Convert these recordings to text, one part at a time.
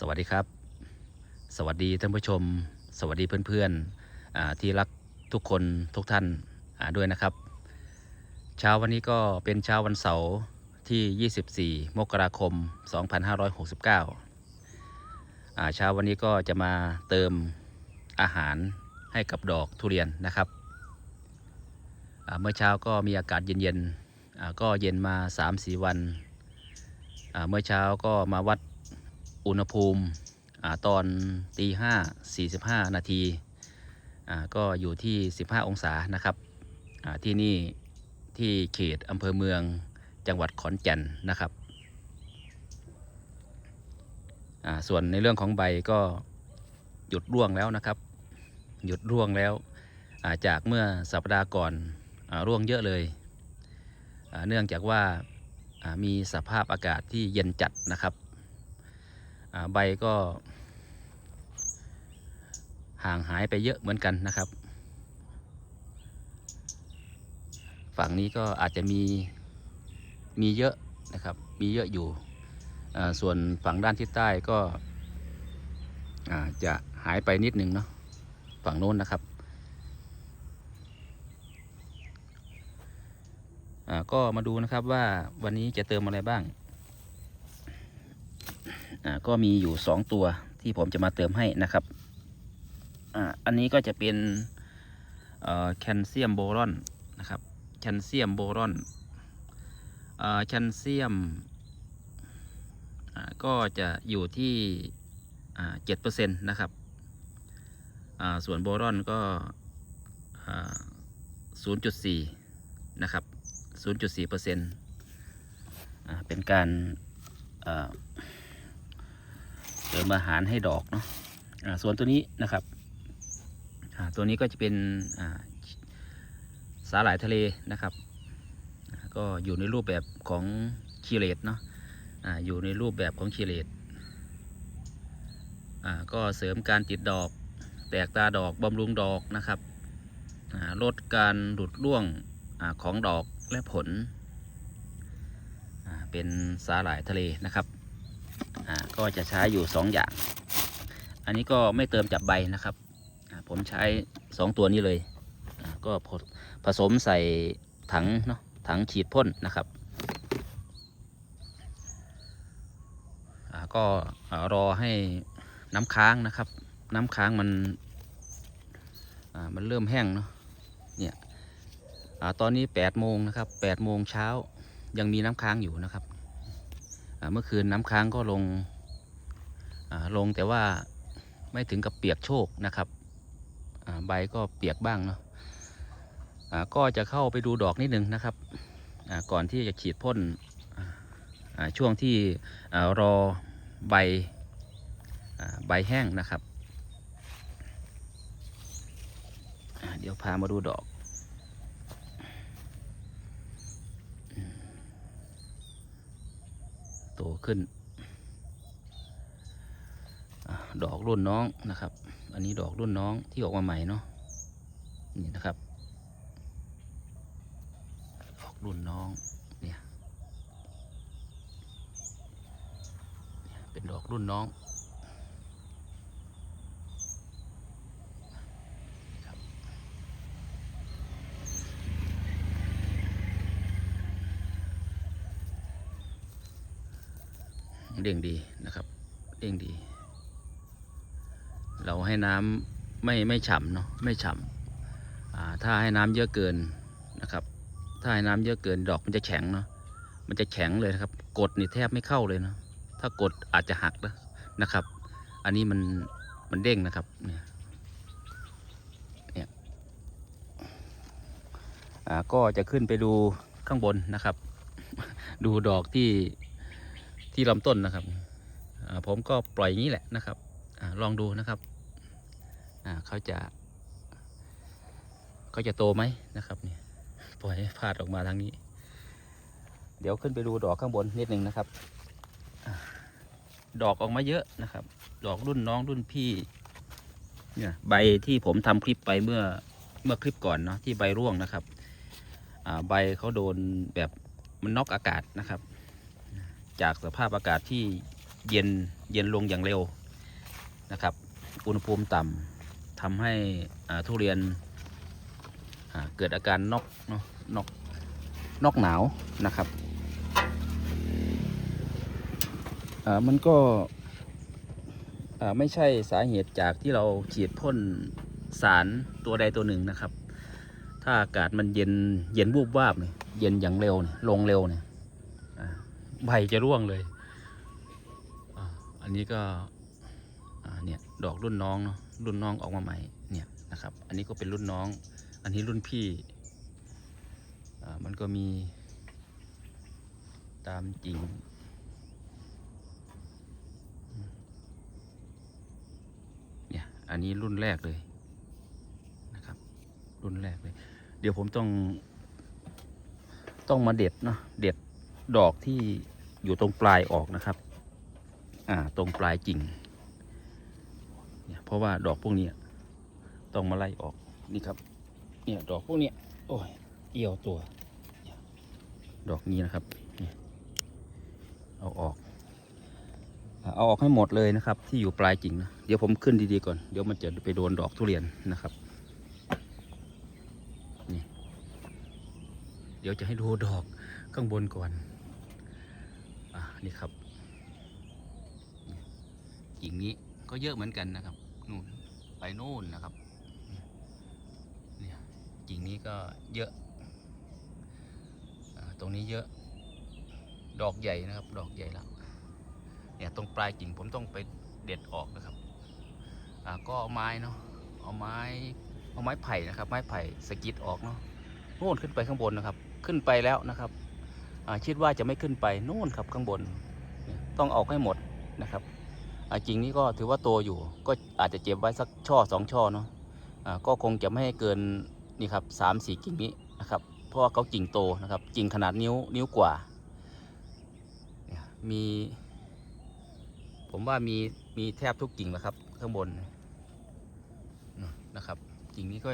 สวัสดีครับ สวัสดีท่านผู้ชม สวัสดีเพื่อนๆที่รักทุกคนทุกท่านด้วยนะครับ เช้าวันนี้ก็เป็นเช้าวันเสาร์ที่ 24 มกราคม 2569อาเช้าวันนี้ก็จะมาเติมอาหารให้กับดอกทุเรียนนะครับเมื่อเช้าก็มีอากาศเย็นๆก็เย็นมา 3-4 วัน เมื่อเช้าก็มาวัด อุณหภูมิอตอนตีห้าสี่สิบห้านาทีก็อยู่ที่15องศานะครับที่นี่ที่เขตอำเภอเมืองจังหวัดขอนแก่นนะครับส่วนในเรื่องของใบก็หยุดร่วงแล้วนะครับ หยุดร่วงแล้วาจากเมื่อสัปดาห์ก่อนอร่วงเยอะเลย เนื่องจากว่ามีสภาพอากาศที่เย็นจัดนะครับ ใบก็ ห่างหายไปเยอะเหมือนกันนะครับ ฝั่งนี้ก็อาจจะมีมีเยอะนะครับ มีเยอะอยู่ ส่วนฝั่งด้านทิศใต้ก็จะหายไปนิดนึงเนาะฝั่งโน้นนะครับก็มาดูนะครับว่าวันนี้จะเติมอะไรบ้าง ก็มีอยู่ 2 ตัวที่ผมจะมาเติมให้นะครับออันนี้ก็จะเป็นแคลเซียมโบรอนนะครับแคลเซียมโบรอนแคลเซียมก็จะอยู่ที่เจ็ดเปอร์เซ็นต์นะครับส่วนโบรอนก็ศูนย์จุดสี่นะครับศูนย์จุดสี่เปอร์เซ็นต์เป็นการ เติมอาหารให้ดอกเนาะส่วนตัวนี้นะครับตัวนี้ก็จะเป็นสาหร่ายทะเลนะครับ ก็อยู่ในรูปแบบของคีเลตเนาะออยู่ในรูปแบบของคีเลตก็เสริมการติดดอกแตกตาดอกบำรุงดอกนะครับลดการหลุดร่วงอของดอกและผล เป็นสาหร่ายทะเลนะครับ ก็จะใช้อยู่ 2 อย่าง อันนี้ก็ไม่เติมจับใบนะครับ ผมใช้ 2 ตัวนี้เลย ก็ผสมใส่ถังเนาะถังฉีดพ่นนะครับก็รอให้น้ำค้างนะครับ น้ำค้างมันมันเริ่มแห้งเนาะเนี่ยอตอนนี้8โมงนะครับ8โมงเช้ายังมีน้ำค้างอยู่นะครับเมื่อคืนน้ำค้างก็ลง ลงแต่ว่าไม่ถึงกับเปียกโชกนะครับใบก็เปียกบ้างเนาะก็จะเข้าไปดูดอกนิดนึงนะครับก่อนที่จะฉีดพ่นช่วงที่รอใบใบแห้งนะครับ เดี๋ยวพามาดูดอก โตขึ้นอา ดอกรุ่นน้องนะครับ อันนี้ดอกรุ่นน้องที่ออกมาใหม่เนาะนี่นะครับดอกรุ่นน้องเนี่ยเป็นดอกรุ่นน้องครับเด้งดีนะครับ เด้งดี เราให้น้ำไม่ไม่ฉ่ำเนาะไม่ฉ่ำอ่าถ้าให้น้ำเยอะเกินนะครับ ถ้าให้น้ำเยอะเกินดอกมันจะแข็งเนาะมันจะแข็งเลยนะครับ กดนี่แทบไม่เข้าเลยเนาะถ้ากดอาจจะหักนะนะครับ อันนี้มันมันเด้งนะครับเนี่ยเนี่ยอ่าก็จะขึ้นไปดูข้างบนนะครับ ดูดอกที่ที่ลำต้นนะครับผมก็ปล่อยอย่างนี้แหละนะครับอลองดูนะครับ อ่าเขาจะเขาจะโตไหมนะครับเนี่ยปล่อยให้พาดออกมาทางนี้ เดี๋ยวขึ้นไปดูดอกข้างบนนิดหนึ่งนะครับอดอกออกมาเยอะนะครับ ดอกรุ่นน้องรุ่นพี่ เนี่ยใบที่ผมทำคลิปไปเมื่อเมื่อคลิปก่อนเนาะที่ใบร่วงนะครับใบเขาโดนแบบมันน็อกอากาศนะครับ จากสภาพอากาศที่เย็นเย็นลงอย่างเร็วนะครับ อุณหภูมิต่ำ ทำให้ทุเรียนเกิดอาการนอกเนาะนอกนอกหนาวนะครับมันก็ไม่ใช่สาเหตุจากที่เราฉีดพ่นสารตัวใดตัวหนึ่งนะครับ ถ้าอากาศมันเย็นเย็นวูบวาบเนี่ยเย็นอย่างเร็วเนี่ยลงเร็วเนี่ยใบจะร่วงเลย อันนี้ก็ เนี่ยดอกรุ่นน้องเนาะรุ่นน้องออกมาใหม่เนี่ยนะครับ อันนี้ก็เป็นรุ่นน้อง อันนี้รุ่นพี่มันก็มีตามจริงเนี่ยอันนี้รุ่นแรกเลยนะครับ รุ่นแรกเลย เดี๋ยวผมต้องต้องมาเด็ดเนาะเด็ดดอกที่อยู่ตรงปลายออกนะครับ อ่า ตรงปลายกิ่ง เพราะว่าดอกพวกนี้ต้องมาไล่ออกนี่ครับ เนี่ยดอกพวกนี้โอ้ยเอี่ยวตัว ดอกนี้นะครับเอาออก เอาออกให้หมดเลยนะครับ ที่อยู่ปลายกิ่งนะเดี๋ยวผมขึ้นดีๆก่อนเดี๋ยวมันจะไปโดนดอกทุเรียนนะครับนี่เดี๋ยวจะให้ดูดอกข้างบนก่อนอ่านี่ครับกิ่งนี้ก็เยอะเหมือนกันนะครับ นู่นไปนู่นนะครับเนี่ยกิ่งนี้ก็เยอะ ตรงนี้เยอะ ดอกใหญ่นะครับ ดอกใหญ่แล้วเนี่ยตรงปลายกิ่งผมต้องไปเด็ดออกนะครับก็เอาไม้เนาะเอาไม้เอาไม้ไผ่นะครับ ไม้ไผ่สะกิดออกเนาะโน่นขึ้นไปข้างบนนะครับ ขึ้นไปแล้วนะครับคิดว่าจะไม่ขึ้นไปโน่นครับข้างบน ต้องเอาให้หมดนะครับ อ่าจริงนี้ก็ถือว่าโตอยู่ ก็อาจจะเจ็บไว้สักช่อสองช่อเนาะอ่าก็คงจะไม่ให้เกินนี่ครับสามสี่กิ่งนี้นะครับ เพราะว่าเขากิ่งโตนะครับ กิ่งขนาดนิ้วนิ้วกว่า มี ผมว่ามีมีแทบทุกกิ่งแล้วครับ ข้างบนนะครับ กิ่งนี้ก็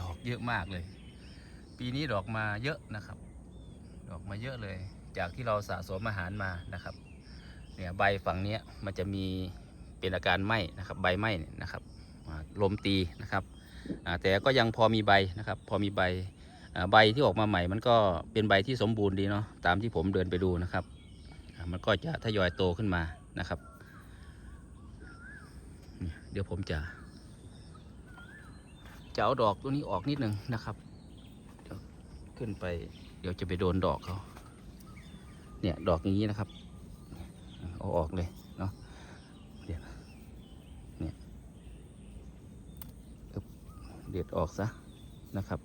ดอกเยอะมากเลย ปีนี้ดอกมาเยอะนะครับ ดอกมาเยอะเลย จากที่เราสะสมอาหารมานะครับ เนี่ยใบฝั่งนี้มันจะมีเป็นอาการไหม้นะครับ ใบไหม้นะครับลมตีนะครับแต่ก็ยังพอมีใบนะครับ พอมีใบใบที่ออกมาใหม่ มันก็เป็นใบที่สมบูรณ์ดีเนาะตามที่ผมเดินไปดูนะครับมันก็จะทยอยโตขึ้นมานะครับ เดี๋ยวผมจะจะเอาดอกตัวนี้ออกนิดหนึ่งนะครับ ขึ้นไป เดี๋ยวจะไปโดนดอกเขาเนี่ยดอกอย่างนี้นะครับเอาออกเลยเนาะเดี๋ยวเนี่ยเด็ดออกซะนะครับ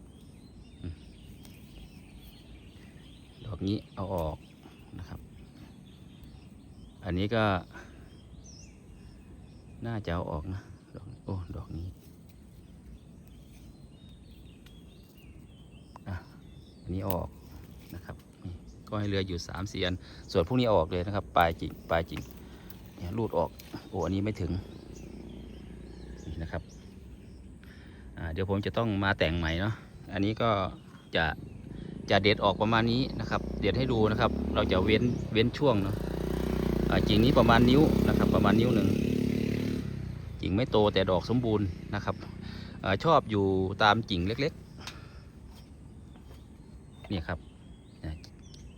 ดอกนี้เอาออกนะครับ อันนี้ก็ น่าจะเอาออกนะดอกโอ้ดอกนี้ อันนี้ออกนะครับก็ให้เหลืออยู่3ามสี่อันส่วนพวกนี้ออกเลยนะครับ ปลายจริงปลายจริงเนี่ยรูดออกโอ้อันนี้ไม่ถึงนี่นะครับเดี๋ยวผมจะต้องมาแต่งใหม่เนาะอันนี้ก็จะจะเด็ดออกประมาณนี้นะครับ เด็ดให้ดูนะครับ เราจะเว้นเว้นช่วงเนาะจิงนี้ประมาณนิ้วนะครับ ประมาณนิ้วหนึ่งจิงไม่โตแต่ดอกสมบูรณ์นะครับอชอบอยู่ตามกิ่งเล็ก นี่ครับ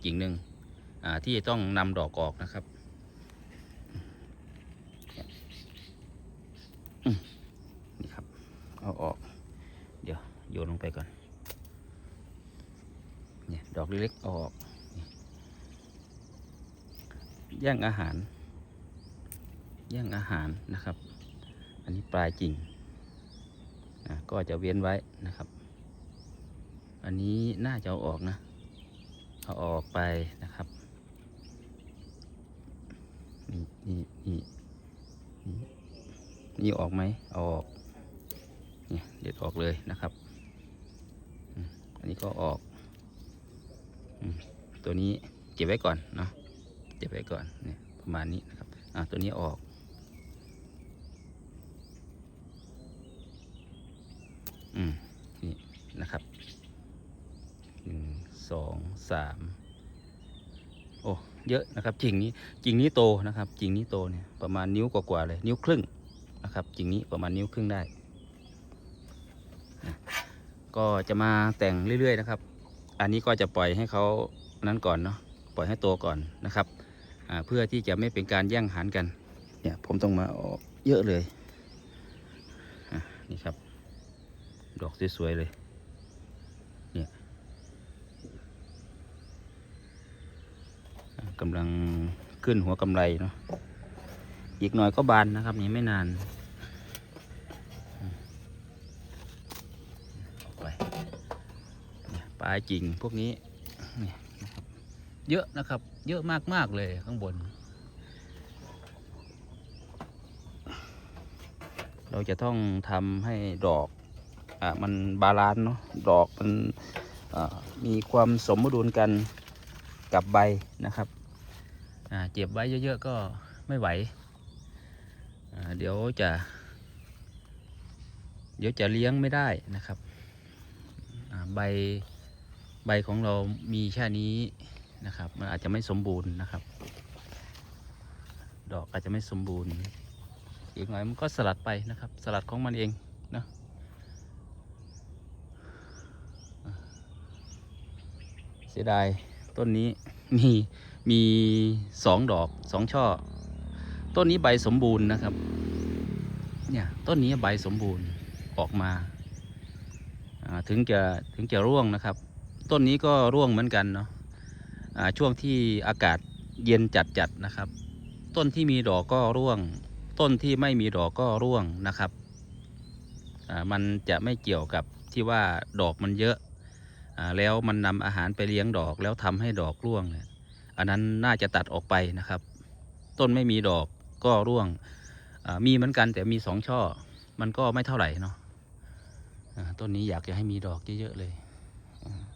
กิ่งหนึ่งที่จะต้องนำดอกออกนะครับนี่ครับ เอาออก เดี๋ยวโยนลงไปก่อนเนี่ยดอกเล็กๆออกแย่งอาหารแย่งอาหารนะครับ อันนี้ปลายกิ่งก็จะเว้นไว้นะครับ อันนี้น่าจะเอาออกนะ เอาออกไปนะครับ นี่นี่นี่นี่ออกไหมเอาออก เนี่ยเด็ดออกเลยนะครับ อันนี้ก็ออก ตัวนี้เก็บไว้ก่อนเนาะ เก็บไว้ก่อน เนี่ยประมาณนี้นะครับ อ่าตัวนี้ออกอืมนี่นะครับ นึ่งสองสามโอ้เยอะนะครับกิ่งนี้กิ่งนี้โตนะครับกิ่งนี้โตเนี่ยประมาณนิ้วกว่าๆเลย นิ้วครึ่งนะครับกิ่งนี้ประมาณนิ้วครึ่งได้ ก็จะมาแต่งเรื่อยๆนะครับ อันนี้ก็จะปล่อยให้เขานั้นก่อนเนาะปล่อยให้โตก่อนนะครับเพื่อที่จะไม่เป็นการแย่งหันกันเนี่ยผมต้องมาออกเยอะเลยนี่ครับ ดอกสวยๆเลยอ่า กำลังขึ้นหัวกำไรเนาะอีกหน่อยก็บานนะครับ นี่ไม่นานออกไปปลายกิ่งพวกนี้เนี่ยนะครับเยอะนะครับ เยอะมากๆเลยข้างบน เราจะต้องทำให้ดอกอ่ามันบาลานซ์เนาะดอกมันมีความสมดุลกันกับใบนะครับ เจ็บไว้เยอะๆก็ไม่ไหว เดี๋ยวจะ เดี๋ยวจะเลี้ยงไม่ได้นะครับ ใบใบของเรามีแค่นี้นะครับ มันอาจจะไม่สมบูรณ์นะครับ ดอกอาจจะไม่สมบูรณ์ อีกหน่อยมันก็สลัดไปนะครับ สลัดของมันเองนะเสียดายต้นนี้มี มีสองดอกสองช่อ ต้นนี้ใบสมบูรณ์นะครับ เนี่ยต้นนี้ใบสมบูรณ์ออกมาถึงจะถึงจะร่วงนะครับ ต้นนี้ก็ร่วงเหมือนกันเนาะช่วงที่อากาศเย็นจัดๆนะครับ ต้นที่มีดอกก็ร่วง ต้นที่ไม่มีดอกก็ร่วงนะครับมันจะไม่เกี่ยวกับที่ว่าดอกมันเยอะอ่าแล้วมันนำอาหารไปเลี้ยงดอกแล้วทำให้ดอกร่วงเนี่ย อันนั้นน่าจะตัดออกไปนะครับ ต้นไม่มีดอกก็ร่วงมีเหมือนกันแต่มีสองช่อ มันก็ไม่เท่าไหร่เนาะต้นนี้อยากจะให้มีดอกเยอะๆเลย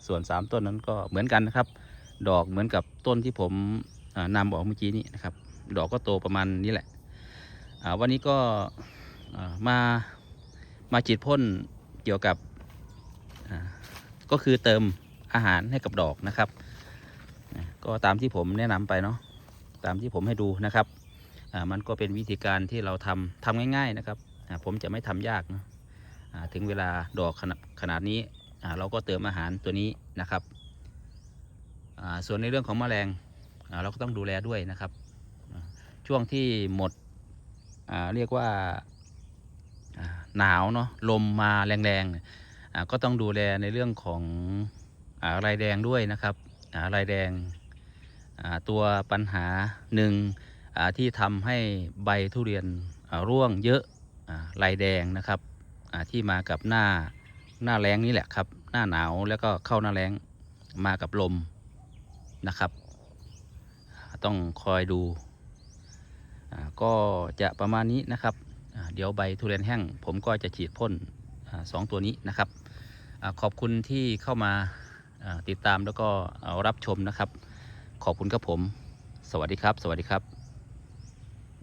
ส่วนสามต้นนั้นก็เหมือนกันนะครับ ดอกเหมือนกับต้นที่ผมนำออกเมื่อกี้นี้นะครับ ดอกก็โตประมาณนี้แหละวันนี้ก็มามาฉีดพ่นเกี่ยวกับก็คือเติมอาหารให้กับดอกนะครับ ก็ตามที่ผมแนะนำไปเนาะตามที่ผมให้ดูนะครับอ่ามันก็เป็นวิธีการที่เราทำทำง่าย ๆนะครับผมจะไม่ทำยากนะถึงเวลาดอกขนาดขนาดนี้เราก็เติมอาหารตัวนี้นะครับอ่าส่วนในเรื่องของแมลงเราก็ต้องดูแลด้วยนะครับ ช่วงที่หมดอ่าเรียกว่าอ่าหนาวเนาะลมมาแรงๆเนี่ยอ่าก็ต้องดูแลในเรื่องของอ่าลายแดงด้วยนะครับอ่าลายแดง ตัวปัญหาหนึ่งที่ทำให้ใบทุเรียนร่วงเยอะลายแดงนะครับที่มากับหน้าหน้าแรงนี่แหละครับ หน้าหนาวแล้วก็เข้าหน้าแรงมากับลมนะครับ ต้องคอยดูก็จะประมาณนี้นะครับเดี๋ยวใบทุเรียนแห้ง ผมก็จะฉีดพ่นอสองตัวนี้นะครับอขอบคุณที่เข้ามาติดตามแล้วก็รับชมนะครับ ขอบคุณครับผม สวัสดีครับ สวัสดีครับ